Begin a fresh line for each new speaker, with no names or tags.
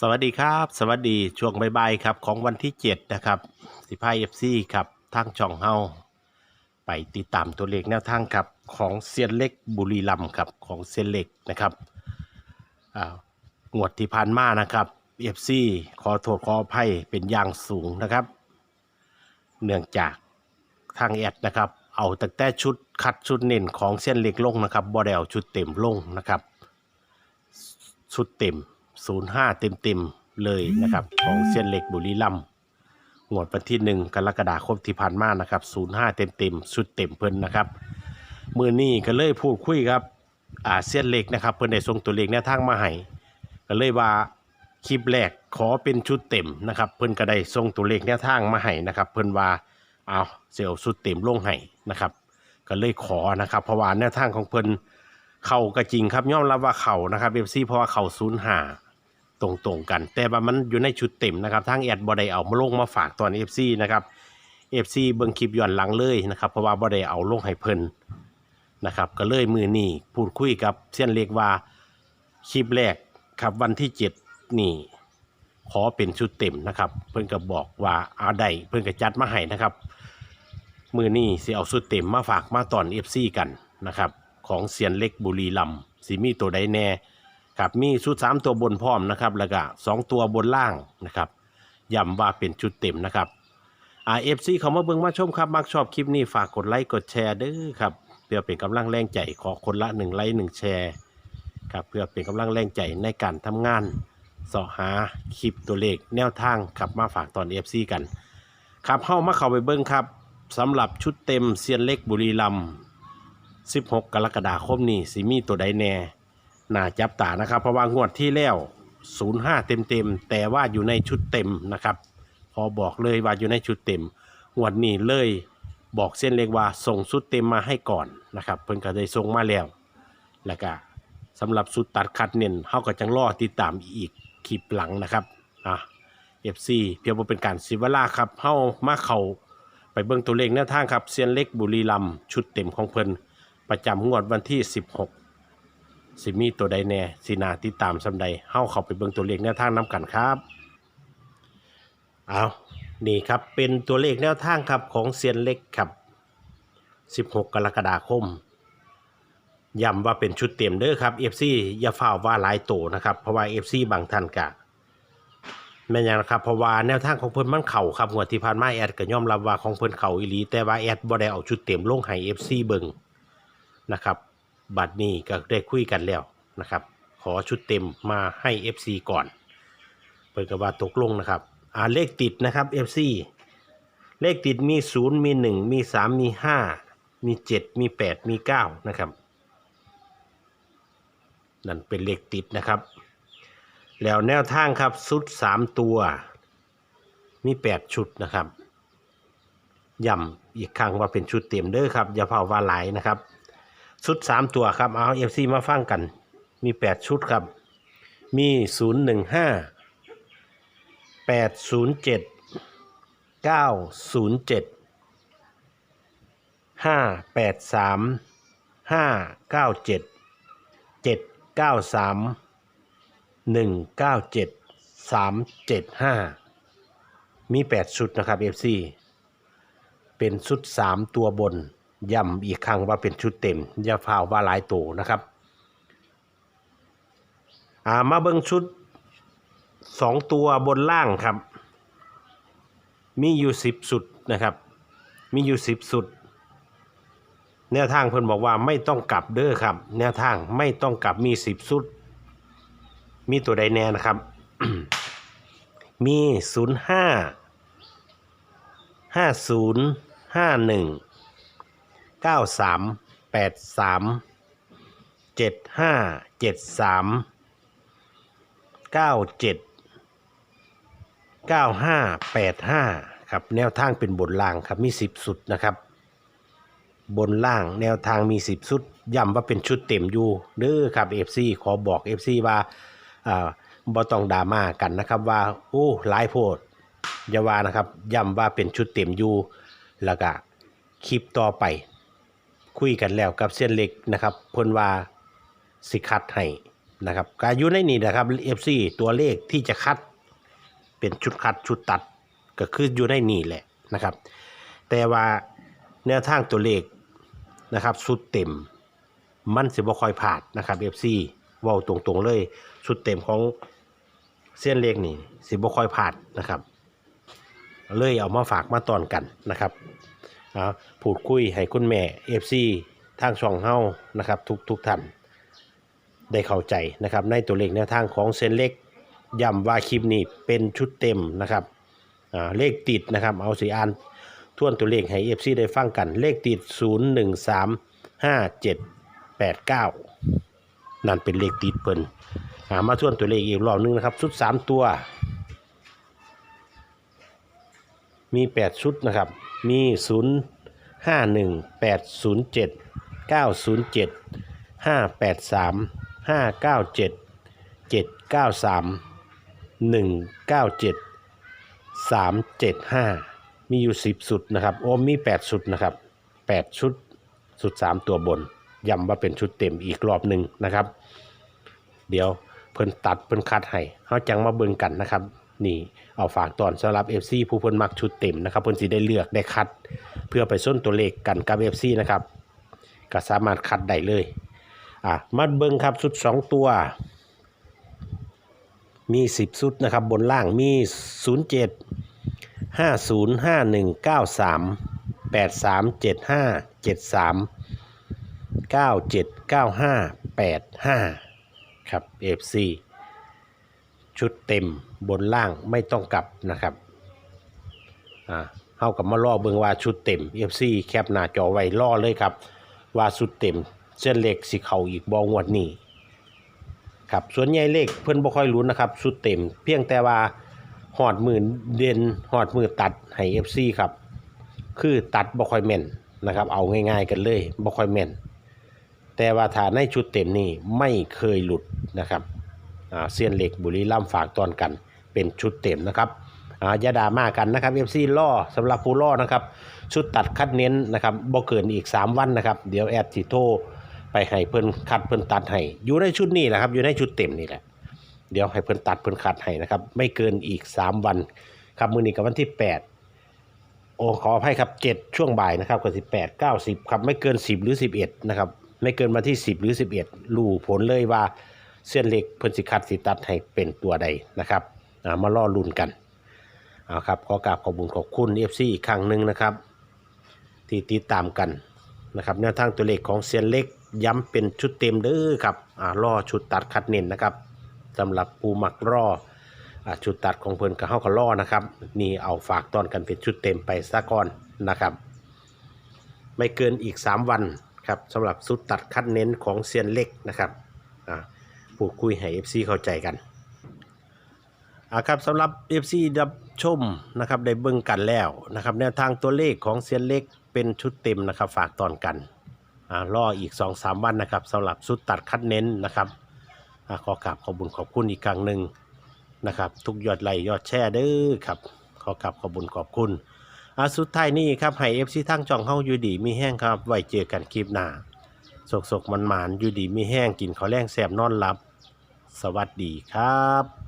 สวัสดีครับ สวัสดีช่วงบ่ายๆครับของวันที่ 7 นะครับสิพายเอฟซีครับทางช่องเฮาไปติดตามตัวเลขแนวทางครับของเซียนเล็กบุรีรัมครับของเซียนเล็กนะครับอ่างวดที่ผ่านมานะครับเอฟซีขอโทษขออภัยเป็นอย่างสูงนะครับ เนื่องจากทางแอดนะครับ เอาตั้งแต่ชุดคัดชุดเน้นของเส้นเล็กลงนะครับบอเอาชุดเต็มลงนะครับ ชุดเต็ม 05เต็มเต็มๆเลยนะครับ ของเส้นเล็กบุรีรัมย์งวดวันที่1กรกฎาคมที่ผ่านมานะครับ05เต็มเต็มๆชุดเต็มเพิ่นนะครับมือนี้ก็เลยพูดคุยครับอ่าเส้นเล็กนะครับ เพิ่นได้ส่งตัวเลขแนวทางมาให้ก็เลยว่าคลิปแรกขอเป็นชุดเต็มนะครับ เพิ่นก็ได้ส่งตัวเลขแนวทางมาให้นะครับ เพิ่นว่าเอาเซลชุดเต็มลงให้นะครับ ก็เลยขอนะครับเพราะว่าแนวทางของเพิ่นเข่าก็จริงครับยอมรับว่าเข่านะครับเอฟซีเพราะว่าเข่าศูนย์หา ตรงๆกัน แต่ว่ามันอยู่ในชุดเต็มนะครับทางแอดบอได้เอามาลงมาฝากตอนเอฟซีนะครับเอฟซีเบิ่งคลิปย้อนหลังเลยนะครับ เพราะว่าบอได้เอาลงให้เพิ่นนะครับก็เลยมือนี่พูดคุยกับเส้ยนเล็กว่าคลิปแรกครับวันที่เจ็ดนี่ขอเป็นชุดเต็มนะครับ เพิ่นก็บอกว่าเอาได้เพิ่นก็จัดมาให้นะครับ มือนี้สิเอาสุดเต็มมาฝากมาตอนเอฟซีกันนะครับ ของเซียนเล็กบุรีลำสีมีตัวใดแน่ ครับมีชุด3ตัวบนพร้อมนะครับแล้วก็2ตัวบนล่างนะครับย้ำว่าเป็นชุดเต็มนะครับอ่าเอฟซีเขามาเบิ่งมาชมครับมักชอบคลิปนี้ฝากกดไลค์กดแชร์เด้อครับเพื่อเป็นกำลังแรงใจขอคนละ1ไลค์1แชร์ครับเพื่อเป็นกำลังแรงใจในการทำงานเสาะหาคลิปตัวเลขแนวทางครับมาฝากตอน FC กันครับเข้ามาเข้าไปเบิ้งครับสำหรับชุดเต็มเซียนเล็กบุรีรัมย์16 กรกฎาคมนี้สิมีตัวใดแน่ น่าจับตานะครับ เพราะว่างวดที่แล้ว 05 เต็มเต็มๆแต่ว่าอยู่ในชุดเต็มนะครับ พอบอกเลยว่าอยู่ในชุดเต็มงวดนี้เลยบอกเส้นเล็กว่าส่งชุดเต็มมาให้ก่อนนะครับเพิ่นก็ได้ส่งมาแล้วแล้วก็สำหรับสุดตัดคัดเน้นเฮาก็จังรอติดตามอีกคลิปหลังนะครับอะ FC เพียงบ่เป็นการสิเวลาครับเฮามาเข้าไปเบิ่งตัวเลขแนวทางครับเซียนเล็กบุรีรัมย์ชุดเต็มของเพิ่นประจำงวดวันที่ 16 สิมีตัวใดแน่สินาติดตามสำใดเฮาเข้าไปเบิ่งตัวเลขแนวทางนํกันครับเอานี่ครับเป็นตัวเลขแนวทางครับของเซียนเล็กครับ 16 กรกฎาคมย้ำว่าเป็นชุดเต็มเด้อครับ FC อย่าฝ่าว่าหลายโตนะครับ เพราะว่า FC บางท่านกะแม่นยังนะครับเพราะว่าแนวทางของเพิ่นมันเข่าครับงวดที่ผ่านมาแอดก็ยอมรับว่าของเพิ่นเข่าอีหลีแต่ว่าแอดบ่ได้เอาชุดเต็มลงให้ FC เบิ่งนะครับ บัดนี้ก็ได้คุยกันแล้วนะครับ ขอชุดเต็มมาให้ FC ก่อนเพิ่นก็ว่าตกลงนะครับอ่าเลขติดนะครับ FC เลขติดมี 0 มี 1 มี 3 มี 5 มี 7 มี 8 มี 9 นะครับ นั่นเป็นเลขติดนะครับ แล้วแนวทางครับชุดสามตัว มีแปดชุดนะครับย้ำอีกครั้งว่าเป็นชุดเต็มเด้อครับ อย่าเผาว่าหลายนะครับ ชุดสามตัวครับ เอาเอฟซีมาฟังกัน มีแปดชุดครับ มีศูนย์หนึ่งห้าแปดศูนย์เจ็ดเก้าศูนย์เจ็ดห้าแปดสามห้าเก้าเจ็ดเจ็ดเก้าสามหนึ่งเก้าเจ็ดสามเจ็ดห้ามีแปดชุดนะครับ FC เป็นชุดสามตัวบน ย้ำอีกครั้งว่าเป็นชุดเต็มอย่าพาวว่าหลายตัวนะครับอ่ามาเบิ่งชุดสองตัวบนล่างครับ มีอยู่สิบสุดนะครับ มีอยู่สิบสุด แนวทางเพิ่นบอกว่าไม่ต้องกลับเด้อครับ แนวทางไม่ต้องกลับมีสิบสุด มีตัวใดแน่นะครับ มีศูนย์ห้าห้าศูนย์ห้าหนึ่ง เก้าสามแปดสามเจ็ดห้าเจ็ดสามเก้าเจ็ดเก้าห้าแปดห้าครับแนวทางเป็นบนล่างครับมีสิบสุดนะครับ บนล่างแนวทางมีสิบชุดย้ำว่าเป็นชุดเต็มอยู่เด้อครับ FC ขอบอก FC ว่าอ่าบ่ต้องดราม่ากันนะครับว่าโอ้หลายโพดอย่าว่านะครับย้ำว่าเป็นชุดเต็มอยู่แล้วก็คลิปต่อไป คุยกันแล้วกับเส้นเล็กนะครับเพิ่นว่าสิคัดให้นะครับการอยู่ในนี่นะครับ FC ตัวเลขที่จะคัดเป็นชุดคัดชุดตัดก็คืออยู่ในนี่แหละนะครับ แต่ว่าแนวทางตัวเลขนะครับสุดเต็มมันสิบ่ค่อยผ่านนะครับ FC เว้าตรงๆเลยสุดเต็มของเส้นเลขนี่สิบ่ค่อยผ่านนะครับ เลยเอามาฝากมาตอนกันนะครับ อ่าพูดคุยให้คุณแม่ FC ทางช่องเฮานะครับ ทุกทุกท่านได้เข้าใจนะครับ ในตัวเลขแนวทางของเส้นเล็กย้ำว่าคลิปนี้เป็นชุดเต็มนะครับเลขติดนะครับ เอาสีอ่านทวนตัวเลขให้ FC ได้ฟังกัน เลขติด 0 1 3 5 7 8 9 นั่นเป็นเลขติดเพิ่นมาทวนตัวเลขอีกรอบนึงนะครับ ชุด 3 ตัว มี 8 ชุดนะครับ มี 0 5 1 8 0 7 9 0 7 5 8 3 5 9 7 7 9 3 1 9 7 3 7 5 มีอยู่ 10 สุดนะครับ โอ้มี 8 สุดนะครับ 8 ชุด สุด 3 ตัวบนย้ำว่าเป็นชุดเต็มอีกรอบหนึ่งนะครับ เดี๋ยวเพิ่นตัดเพิ่นคัดให้เฮาจังมาเบิ่งกันนะครับ นี่เอาฝากตอนสำหรับ FC ผู้เพิ่นมักชุดเต็มนะครับเพิ่นสิได้เลือกได้คัด เพื่อไปส้นตัวเลขกันกับ FC นะครับก็สามารถคัดได้เลยอะมาเบิ่งครับชุด 2 ตัว มี 10 ชุดนะครับบนล่างมี 07 50 51 93 83 75 73 97 95 85 ครับ FC ชุดเต็มบนล่างไม่ต้องกลับนะครับอ่าเฮากับมาล่อเบิงว่าชุดเต็ม FC แคปหน้าจอไว้ล่อเลยครับ ว่าชุดเต็ม เส้นเล็กสิเขาอีกบ่งวดนี้ครับส่วนใหญ่เลขเพิ่อนบ่ค่อยรู้นะครับชุดเต็ม เพียงแต่ว่าหอดมือเด่นหอดมือตัดให้ FC ครับ คือตัดบ่ค่อยแม่นนะครับ เอาง่ายๆกันเลยบ่ค่อยแม่นแต่ว่าถ้าในชุดเต็มนี่ไม่เคยหลุดนะครับ เซียนเหล็กบุรีรัมย์ฝากตอนกันเป็นชุดเต็มนะครับอ่าอย่าดรามากันนะครับ FC ล่อสำหรับผู้ล่อนะครับ ชุดตัดคัดเน้นนะครับบ่เกินอีก 3 วันนะครับ เดี๋ยวแอดสิโทไปให้เพิ่นคัดเพิ่นตัดให้อยู่ในชุดนี้แหละครับอยู่ในชุดเต็มนี่แหละเดี๋ยวให้เพิ่นตัดเพิ่นคัดให้นะครับ ไม่เกินอีก 3 วันครับมือนี้กับวันที่ 8 โอ้ขออภัยครับ 7 ช่วงบ่ายนะครับกับ18 90ครับไม่เกิน 10 หรือ 11นะครับไม่เกินมาที่ 10 หรือ 11รู้ผลเลยว่า เส้นเล็กเพิ่นสิคัดสิตัดให้เป็นตัวใดนะครับามาล่อลุ้นกันเอาครับขอกราบขอบคุณขอบคุณ FC อีกครั้งหนึ่งนะครับ ที่ติดตามกันนะครับแนวทางตัวเลขของเซียนเล็กย้ำเป็นชุดเต็มเด้อครับอ่าล่อชุดตัดคัดเน้นนะครับสำหรับปูหมักรออ่าชุดตัดของเพิ่นกับเฮาก็ล่อนะครับ นี่เอาฝากตอนกันเป็นชุดเต็มไปซะก่อนนะครับ ไม่เกินอีก 3 วันครับสำหรับชุดตัดคัดเน้นของเซียนเล็กนะครับ พูดคุยให้ FC เข้าใจกันอ่าครับสำหรับ FC รับชมนะครับได้เบิ่งกันแล้วนะครับแนวทางตัวเลขของเซียนเล็กเป็นชุดเต็มนะครับฝากตอนกันอ่ารออีก 2-3 วันนะครับสำหรับชุดตัดคัดเน้นนะครับอ่าขอกราบขอบคุญขอบคุณอีกครั้งหนึ่งนะครับทุกยอดไลค์ยอดแชร์เด้อครับขอกราบขอบคุญขอบคุณอาสุดท้ายนี้ครับให้ FC ทั้งจองเฮาอยู่ดีมีแห้งครับ ไว้เจอกันคลิปหน้าสกๆมันๆอยู่ดีมีแห้งกินข้าวแรงแซ่บนอนหลับ สวัสดีครับ